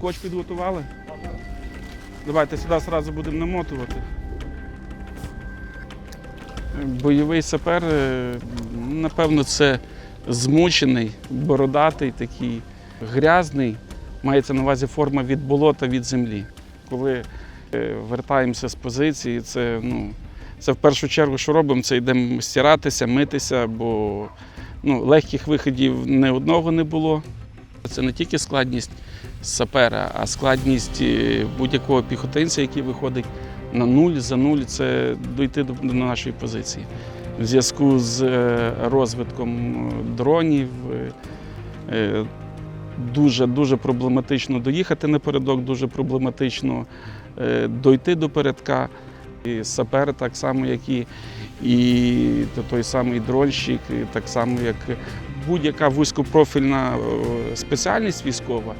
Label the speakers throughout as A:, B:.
A: скотч підготували? Давайте сюди одразу будемо намотувати. Бойовий сапер, е, напевно, це змучений, бородатий, такий грязний. Мається на увазі форма від болота, від землі. Коли е, вертаємося з позиції, це, ну, це в першу чергу, що робимо, це йдемо стиратися, митися, бо ну, легких виходів ні одного не було. Це не тільки складність сапера, а складність е, будь-якого піхотинця, який виходить на нуль за нуль, це дойти до, нашої позиції. В зв'язку з е, розвитком е, дронів дуже дуже проблематично доїхати напередок, дуже проблематично дойти до передка. І сапер так само, як і, і той самий дрольщик, і так само, як будь-яка вузькопрофільна спеціальність військова.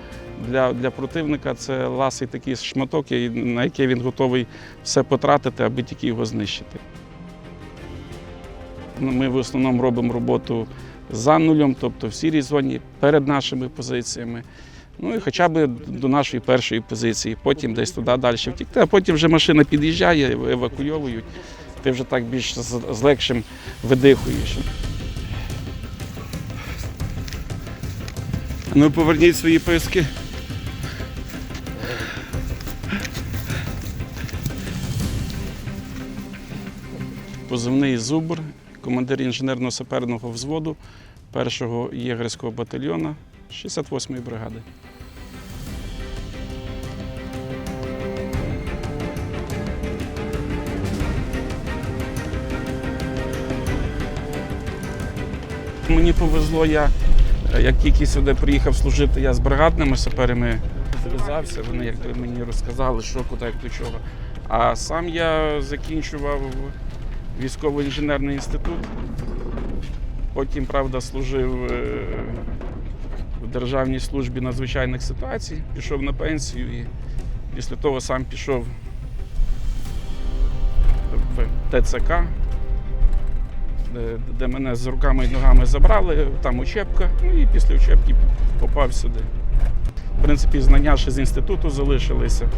A: Для, для противника це ласий такий шматок, на який він готовий все потратити, аби тільки його знищити. Ну, Ми в основному робимо роботу за нульом, тобто в сірій зоні, перед нашими позиціями. Ну і хоча б до нашої першої позиції, потім десь туди далі втікти, а потім вже машина під'їжджає, евакуйовують, ти вже так більш з, легшим видихуєш. Ну, поверніть свої пояски. Позивний Зубр, командир інженерно-саперного взводу 1-го єгерського батальйону 68-ї бригади. Мені повезло, я як тільки сюди приїхав служити, я з бригадними саперами зв'язався. Вони як мені розказали, що куди, як до чого. А сам я закінчував військово-інженерний інститут. Потім, правда, служив е, в Державній службі надзвичайних ситуацій, пішов на пенсію і після того сам пішов в ТЦК, де, де мене з руками і ногами забрали, там учебка, ну і після учебки попав сюди. В принципі, знання ще з інституту залишилися.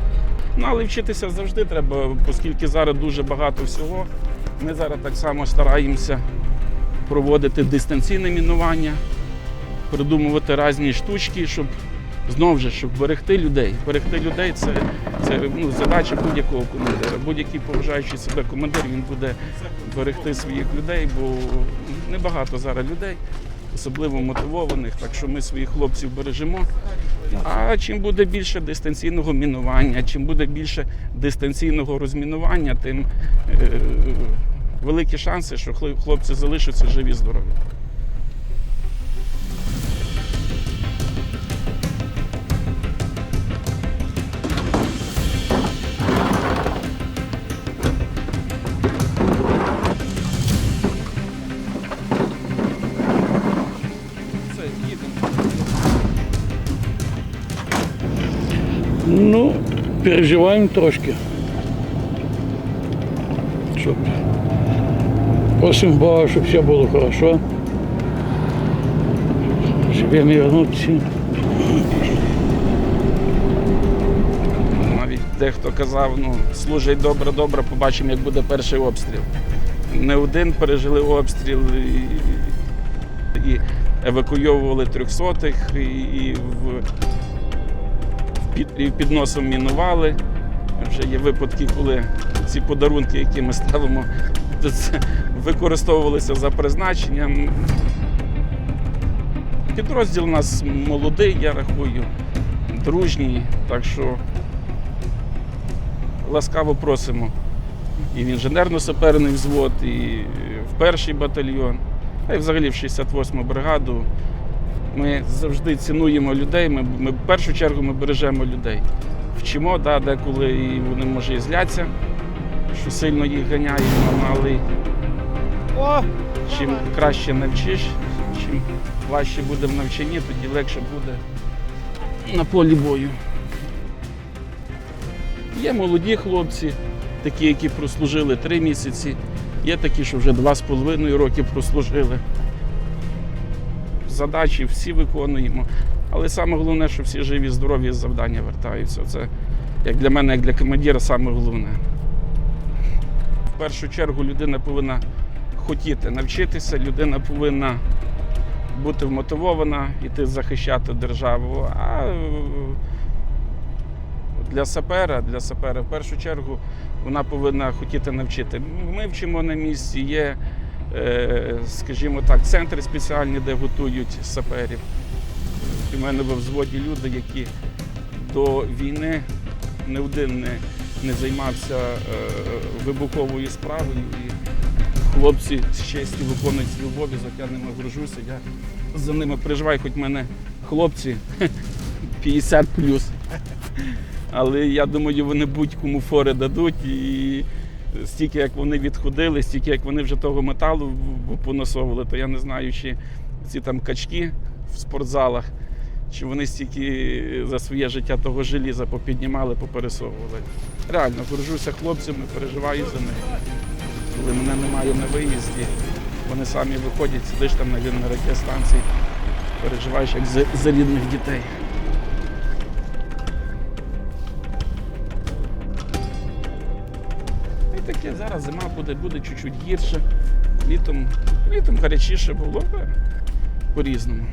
A: Ну, але вчитися завжди треба, оскільки зараз дуже багато всього. Ми зараз так само стараємося проводити дистанційне мінування, придумувати різні штучки, щоб знову ж, щоб берегти людей. Берегти людей це, це ну, задача будь-якого командира. Будь-який поважаючий себе командир він буде берегти своїх людей, бо небагато зараз людей, особливо мотивованих, так що ми своїх хлопців бережемо. А чим буде більше дистанційного мінування, чим буде більше дистанційного розмінування, тим е, великі шанси, що хлопці залишаться живі здорові.
B: Ну, переживаем трошки. Чтоб... Просим Бога, чтобы все было хорошо. Живем и вернуться.
A: Навіть дехто казав, ну, служить добре, добре, побачимо, як буде перший обстріл. Не один пережили обстріл і, і евакуйовували трьохсотих, і, і і під носом мінували. Вже є випадки, коли ці подарунки, які ми ставимо, це використовувалися за призначенням. Підрозділ у нас молодий, я рахую, дружній, так що ласкаво просимо і в інженерно-саперний взвод, і в перший батальйон, а й взагалі в 68-му бригаду. Ми завжди цінуємо людей. Ми, ми в першу чергу ми бережемо людей. Вчимо, да, деколи і вони може і зляться, що сильно їх ганяємо, але чим краще навчиш, чим важче буде в навчанні, тоді легше буде на полі бою. Є молоді хлопці, такі, які прослужили три місяці, є такі, що вже два з половиною роки прослужили. задачі всі виконуємо. Але саме головне, що всі живі, здорові завдання вертаються. Це як для мене, як для командира, саме головне. В першу чергу людина повинна хотіти навчитися, людина повинна бути вмотивована, йти захищати державу. А для сапера, для сапера в першу чергу вона повинна хотіти навчити. Ми вчимо на місці, є, е, скажімо так, центри спеціальні, де готують саперів. У мене в взводі люди, які до війни не один не, не займався е, вибуховою справою. Хлопці з честю виконують свій обов'язок, я ними горжуся. Я за ними переживаю, хоч мене хлопці 50 плюс. Але я думаю, вони будь-кому фори дадуть. І стільки як вони відходили, стільки як вони вже того металу понасовували, то я не знаю, чи ці там качки в спортзалах, чи вони стільки за своє життя того желіза попіднімали, попересовували. Реально, горжуся хлопцями, переживаю за них. Коли мене немає на виїзді, вони самі виходять, сидиш там на радіостанції, переживаєш як за, за рідних дітей. І таке зараз зима буде, буде чуть-чуть гірше. Літом, літом гарячіше було по-різному.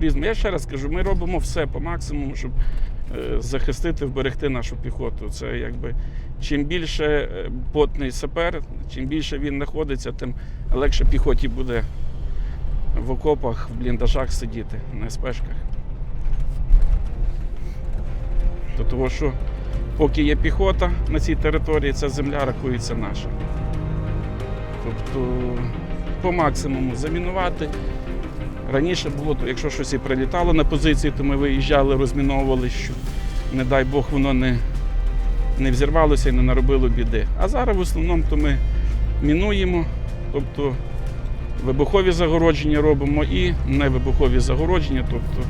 A: Я ще раз кажу, ми робимо все по максимуму, щоб захистити, вберегти нашу піхоту. Це якби чим більше е, потний сапер, чим більше він знаходиться, тим легше піхоті буде в окопах, в бліндажах сидіти на спешках. До того, що поки є піхота на цій території, ця земля рахується наша. Тобто по максимуму замінувати. Раніше було, якщо щось і прилітало на позиції, то ми виїжджали, розміновували, щоб, не дай Бог, воно не, не взірвалося і не наробило біди. А зараз в основному то ми мінуємо, тобто вибухові загородження робимо і невибухові загородження, тобто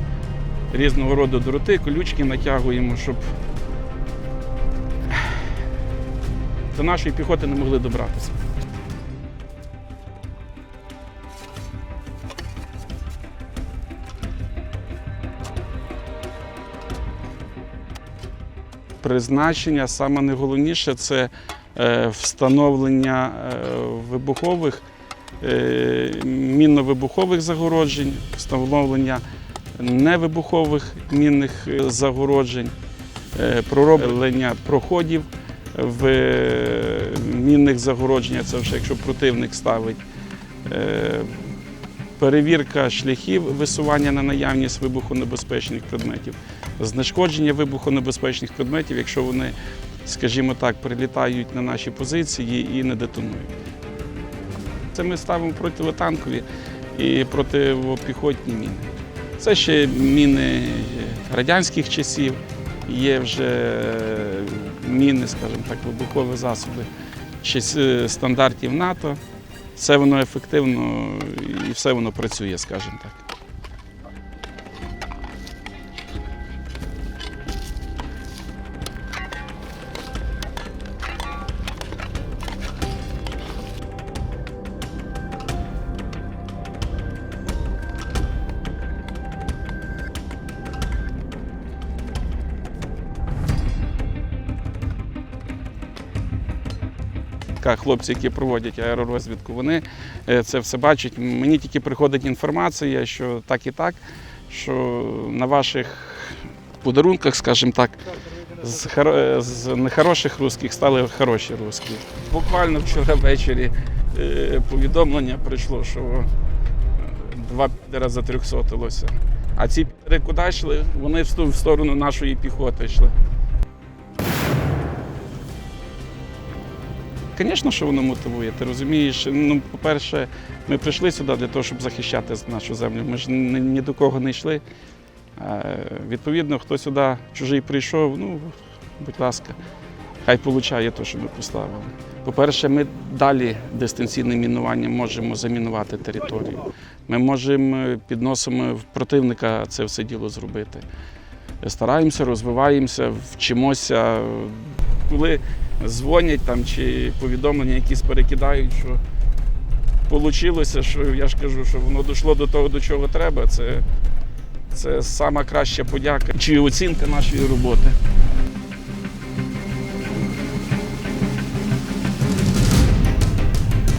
A: різного роду дроти, колючки натягуємо, щоб до нашої піхоти не могли добратися. Призначення саме найголовніше це е, встановлення е, вибухових, е, мінно-вибухових загороджень, встановлення невибухових мінних загороджень, пророблення проходів в мінних загородження, це вже якщо противник ставить. Е, Перевірка шляхів висування на наявність вибухонебезпечних предметів, знешкодження вибухонебезпечних предметів, якщо вони, скажімо так, прилітають на наші позиції і не детонують. Це ми ставимо противотанкові і протипіхотні міни. Це ще міни радянських часів, є вже міни, скажімо так, вибухові засоби часи- стандартів НАТО. Все воно ефективно і все воно працює, скажімо так. Ка- Хлопці, які проводять аеророзвідку, вони е, це все бачать. Мені тільки приходить інформація, що так і так, що на ваших подарунках, скажімо так, з, хоро- з нехороших русських стали хороші русські. Буквально вчора ввечері е, повідомлення прийшло, що е, два підера затрьохсотилося. А ці підери куди йшли? Вони в сторону нашої піхоти йшли. Звісно, що воно мотивує. Ти розумієш, ну, по-перше, ми прийшли сюди для того, щоб захищати нашу землю. Ми ж ні, до кого не йшли. Відповідно, хто сюди чужий прийшов, ну, будь ласка, хай получає те, що ми поставили. По-перше, ми далі дистанційним мінуванням можемо замінувати територію. Ми можемо е, під носом противника це все діло зробити. Стараємося, розвиваємося, вчимося. Коли дзвонять там чи повідомлення якісь перекидають, що вийшло, що я ж кажу, що воно дійшло до того, до чого треба. Це, це сама краща подяка чи оцінка нашої роботи.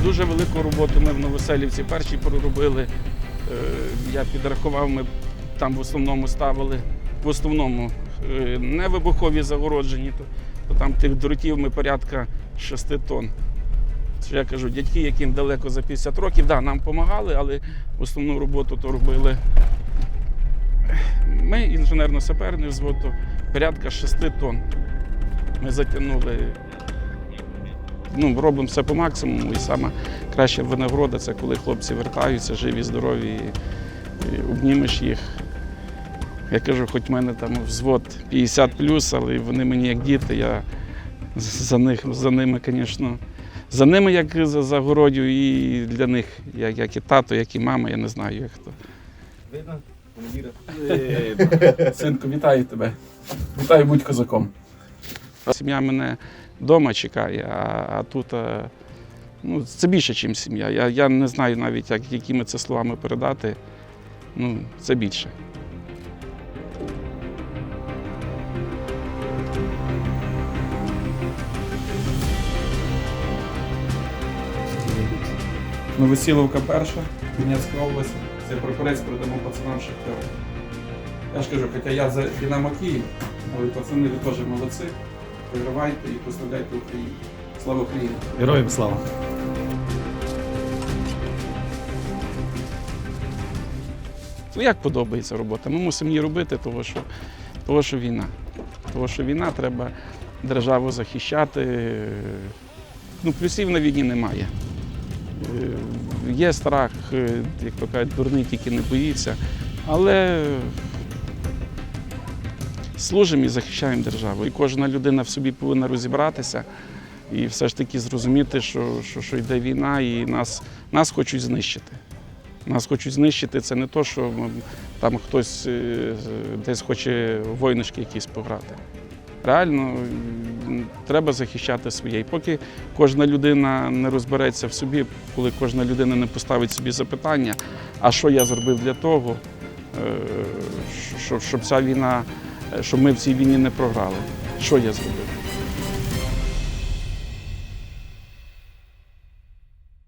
A: Дуже велику роботу ми в Новоселівці перші проробили. Е, Я підрахував, ми там в основному ставили, в основному е, не вибухові загороджені, то, там тих дротів ми порядка 6 тонн. Це я кажу, дядьки, яким далеко за 50 років, да, нам допомагали, але основну роботу то робили. Ми, інженерно-саперний взвод, то порядка 6 тонн. Ми затягнули ну, робимо все по максимуму. І саме краща винагорода це коли хлопці вертаються, живі, здорові, і обнімеш їх. Я кажу, хоч в мене там взвод 50 але вони мені як діти, я за, них, за ними, звісно, за ними як за загородю, і для них, як, як і тато, як і мама, я не знаю, як хто.
C: Видно? Не.
A: Синку, вітаю тебе. Вітаю, будь козаком. Сім'я мене вдома чекає, а, а тут а, ну, це більше, ніж сім'я. Я, я не знаю навіть, як, якими це словами передати. Ну, це більше. Новосіловка перша, Донецька область. Це прапорець передамо пацанам Шахтера. Я ж кажу, хоча я за Динамо Київ, але пацани ви теж молодці. Вигравайте і поставляйте Україну. Слава Україні!
C: Героям слава.
A: Ну, як подобається робота? Ми мусимо її робити, тому що, тому що війна. Тому що війна треба державу захищати. Ну, плюсів на війні немає. Е, Є страх, е, як то кажуть, дурний тільки не боїться. Але служимо і захищаємо державу. І кожна людина в собі повинна розібратися і все ж таки зрозуміти, що, що, що йде війна, і нас, нас хочуть знищити. Нас хочуть знищити. Це не то, що там хтось е, десь хоче войнишки якісь пограти. Реально треба захищати своє. І поки кожна людина не розбереться в собі, коли кожна людина не поставить собі запитання, а що я зробив для того, е, щоб, щоб ця війна, щоб ми в цій війні не програли. Що я зробив?